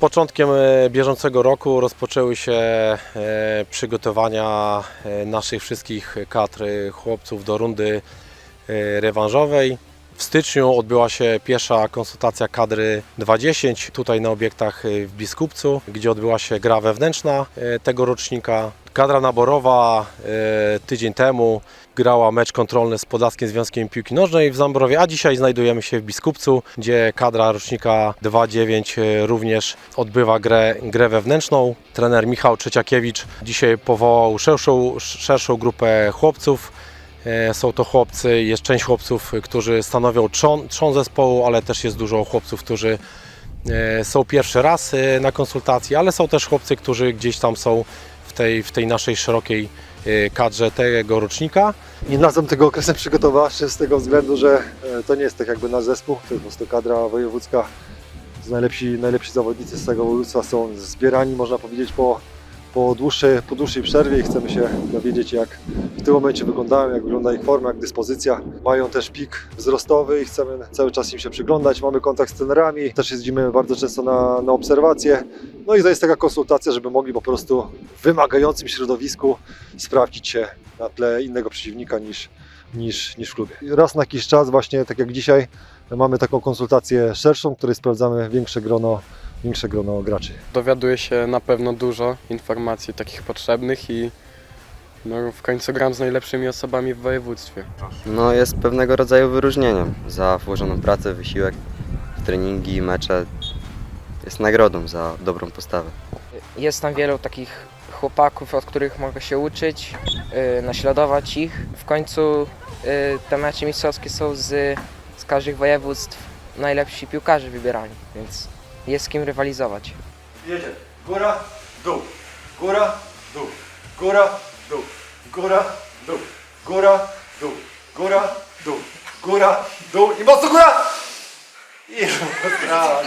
Początkiem e, bieżącego roku rozpoczęły się e, przygotowania e, naszych wszystkich kadr chłopców do rundy rewanżowej. W styczniu odbyła się pierwsza konsultacja kadry 2.10 tutaj na obiektach e, w Biskupcu, gdzie odbyła się gra wewnętrzna e, tego rocznika. Kadra naborowa e, tydzień temu grała mecz kontrolny z Podlaskim Związkiem Piłki Nożnej w Zambrowie, a dzisiaj znajdujemy się w Biskupcu, gdzie kadra rocznika 2.9 e, również odbywa grę, grę wewnętrzną. Trener Michał Trzeciakiewicz dzisiaj powołał szerszą, szerszą grupę chłopców. E, Są to chłopcy, jest część chłopców, którzy stanowią trzon, trzon zespołu, ale też jest dużo chłopców, którzy e, są pierwszy raz e, na konsultacji, ale są też chłopcy, którzy gdzieś tam są w tej, w tej naszej szerokiej kadrze tego rocznika. Nie nazwę tego okresem przygotowawczym z tego względu, że to nie jest tak jakby nasz zespół, to jest po prostu kadra wojewódzka. Najlepsi, najlepsi zawodnicy z tego województwa są zbierani, można powiedzieć, po, po, dłuższej, po dłuższej przerwie i chcemy się dowiedzieć, jak w tym momencie wyglądają, jak wygląda ich forma, jak dyspozycja. Mają też pik wzrostowy i chcemy cały czas im się przyglądać. Mamy kontakt z trenerami, też jeździmy bardzo często na, na obserwacje. No i to jest taka konsultacja, żeby mogli po prostu w wymagającym środowisku sprawdzić się na tle innego przeciwnika niż, niż, niż w klubie. Raz na jakiś czas, właśnie tak jak dzisiaj, mamy taką konsultację szerszą, w której sprawdzamy większe grono, większe grono graczy. Dowiaduję się na pewno dużo informacji takich potrzebnych i no, w końcu gram z najlepszymi osobami w województwie. No jest pewnego rodzaju wyróżnieniem za włożoną pracę, wysiłek, treningi, mecze. Jest nagrodą za dobrą postawę. Jest tam wielu takich chłopaków, od których mogę się uczyć, y, naśladować ich. W końcu y, te mecze mistrzowskie są z, z każdych województw najlepsi piłkarze wybierani, więc jest z kim rywalizować. Jedzie. Góra, dół. Góra, dół. Góra, dół. Góra, dół. Góra, dół. Góra, dół. Góra, dół i mocno góra! I rozgrała.